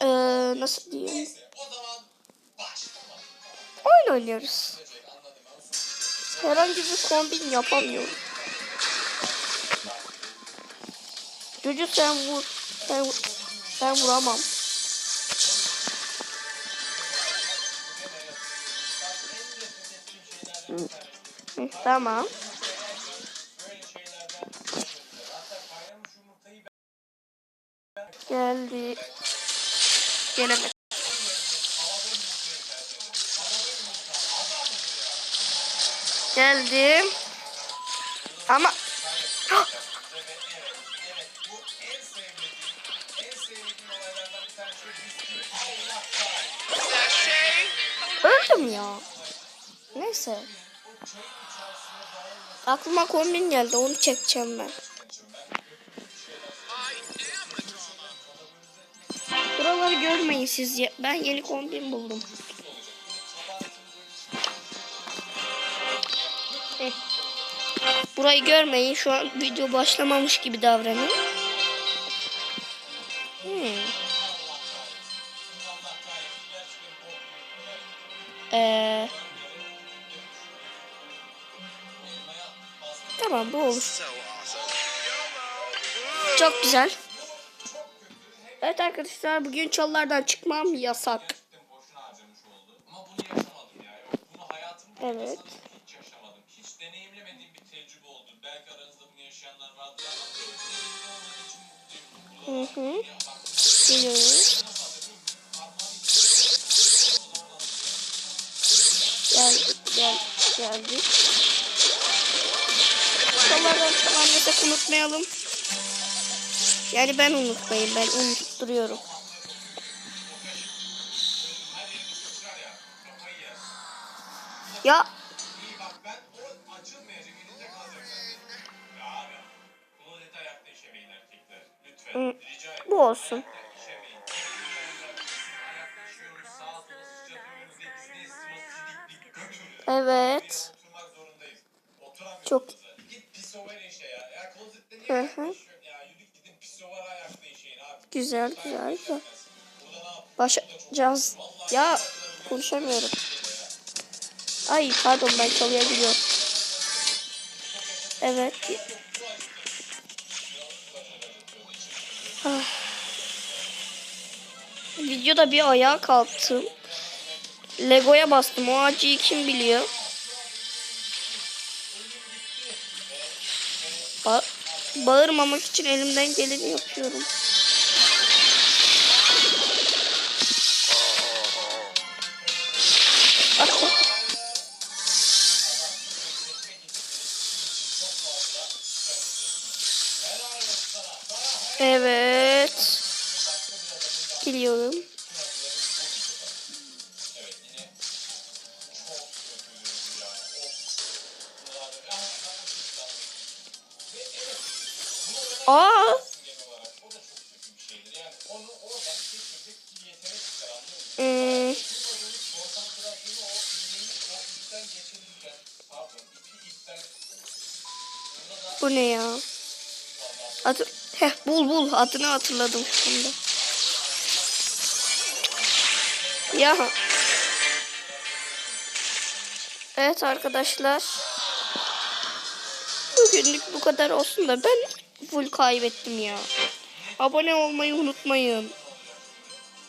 e, nasıl diyeyim? Oyun oynuyoruz. Herhangi bir kombin yapamıyorum. Cucu sen vur. Vur- sen vuramam. Hı, tamam. Geldi. Gelemez. Geldim. Ama öldüm ya. Neyse. Aklıma kombin geldi. Onu çekeceğim ben. Görmeyin siz. Ben yeni kombin buldum. Burayı görmeyin. Şu an video başlamamış gibi davranın. Hmm. Ee, tamam bu olur. Çok güzel. Evet arkadaşlar bugün çalılardan çıkmam yasak. Evet. Hı hı. Biliyoruz. Gel, gel, geldik. Çalılardan çıkmam yasak unutmayalım. Yani ben unutmayayım. Ben unutturuyorum. Zaten. Ya ederim. bu olsun. Evet. Çok- Hı hı. Güzel güzel. güzel. Başlayacağız. Ya konuşamıyorum. Ay pardon ben çalıya gidiyorum. Evet. Ah. Videoda bir ayağa kalktım. Lego'ya bastım. O acıyı kim biliyor? Ba bağırmamak için elimden geleni yapıyorum. Evet. Geliyorum. Aa, hmm, bu ne ya? Adı, heh, bul bul adını hatırladım şimdi. Ya. Evet arkadaşlar. Bugünlük bu kadar olsun da ben full kaybettim ya. Abone olmayı unutmayın.